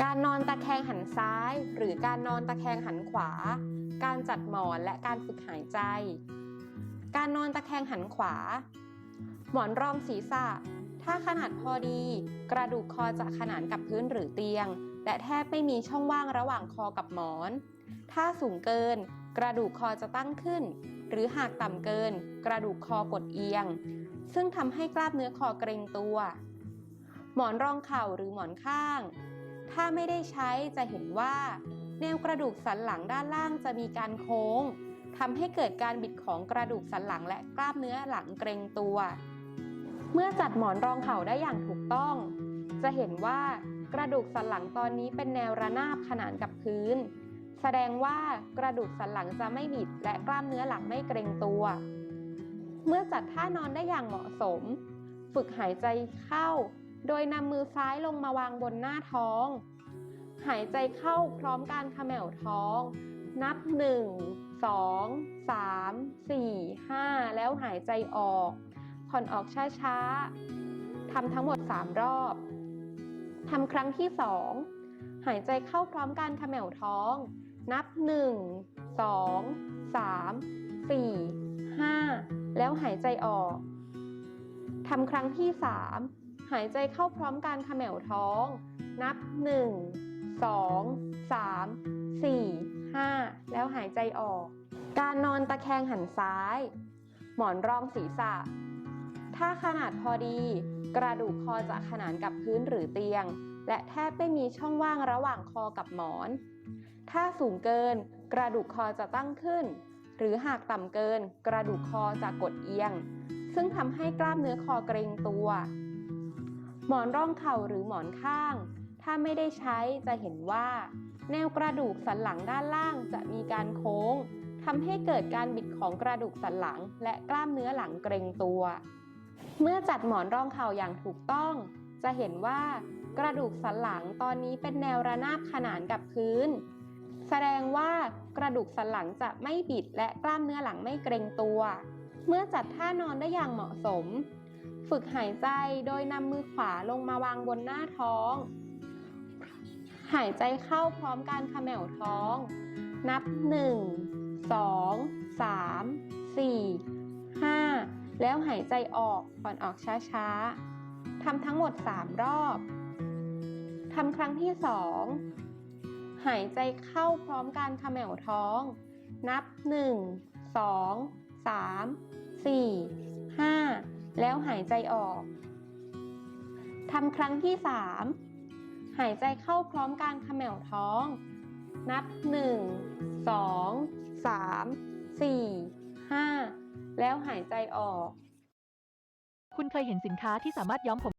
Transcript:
การนอนตะแคงหันซ้าย หรือการนอนตะแคงหันขวา การจัดหมอนและการฝึกหายใจ การนอนตะแคงหันขวา หมอนรองศีรษะ ถ้าขนาดพอดี กระดูกคอจะขนานกับพื้นหรือเตียง และแทบไม่มีช่องว่างระหว่างคอกับหมอน ถ้าสูงเกิน กระดูกคอจะตั้งขึ้น หรือหากต่ำเกิน กระดูกคอกดเอียง ซึ่งทำให้กล้ามเนื้อคอเกร็งตัว หมอนรองเข่าหรือหมอนข้าง ถ้าไม่ได้ใช้จะเห็นว่า แนวกระดูกสันหลังด้านล่างจะมีการโค้งทำให้เกิดการบิดของกระดูกสันหลังและกล้ามเนื้อหลังเกรงตัว เมื่อจัดหมอนรองเข่าได้อย่างถูกต้อง จะเห็นว่ากระดูกสันหลังตอนนี้เป็นแนวระนาบขนานกับพื้น แสดงว่ากระดูกสันหลังจะไม่บิด และกล้ามเนื้อหลังไม่เกรงตัว เมื่อจัดท่านอนได้อย่างเหมาะสม ฝึกหายใจเข้า โดยนำมือซ้ายลงมาวางบนหน้าท้อง หายใจเข้าพร้อมการเขม่วท้อง นับ 1 2 3 4 5 แล้วหายใจออก ผ่อนออกช้าๆทำทั้งหมด 3 รอบทำครั้งที่ 2 หายใจเข้าพร้อมการเขม่วท้อง นับ 1 2 3 4 5 แล้วหายใจออกทำครั้งที่ 3 หายใจเข้าพร้อมการเขม่วท้อง นับ 1 2 3 4 5 แล้วหายใจออก การนอนตะแคงหันซ้าย หมอนรองศีรษะ ถ้าขนาดพอดี กระดูกคอจะขนานกับพื้นหรือเตียง และแทบไม่มีช่องว่างระหว่างคอกับหมอน ถ้าสูงเกิน กระดูกคอจะตั้งขึ้น หรือหากต่ำเกิน กระดูกคอจะกดเอียง ซึ่งทำให้กล้ามเนื้อคอเกร็งตัว หมอนรองเข่าหรือหมอนข้าง ถ้าไม่ได้ใช้จะเห็นว่า แนวกระดูกสันหลังด้านล่างจะมีการโค้งทำให้เกิดการบิดของกระดูกสันหลัง และกล้ามเนื้อหลังเกร็งตัว เมื่อจัดหมอนรองเข่าอย่างถูกต้อง จะเห็นว่ากระดูกสันหลังตอนนี้เป็นแนวระนาบขนานกับพื้น แสดงว่ากระดูกสันหลังจะไม่บิดและกล้ามเนื้อหลังไม่เกร็งตัว เมื่อจัดท่านอนได้อย่างเหมาะสม ฝึกหายใจโดยนำมือขวาลงมาวางบนหน้าท้อง หายใจเข้าพร้อมการขม่วท้อง นับ 1 2 3 4 5 แล้วหายใจออกผ่อนออกช้าๆทำทั้งหมด 3 รอบทำครั้งที่ 2 หายใจเข้าพร้อมการขม่วท้อง นับ 1 2 3 4 5 แล้วหายใจออกทำครั้งที่ 3 หายใจเข้าพร้อมการเขม่วท้อง นับ 1 2 3 4 5 แล้วหายใจออก คุณเคยเห็นสินค้าที่สามารถย้อมผม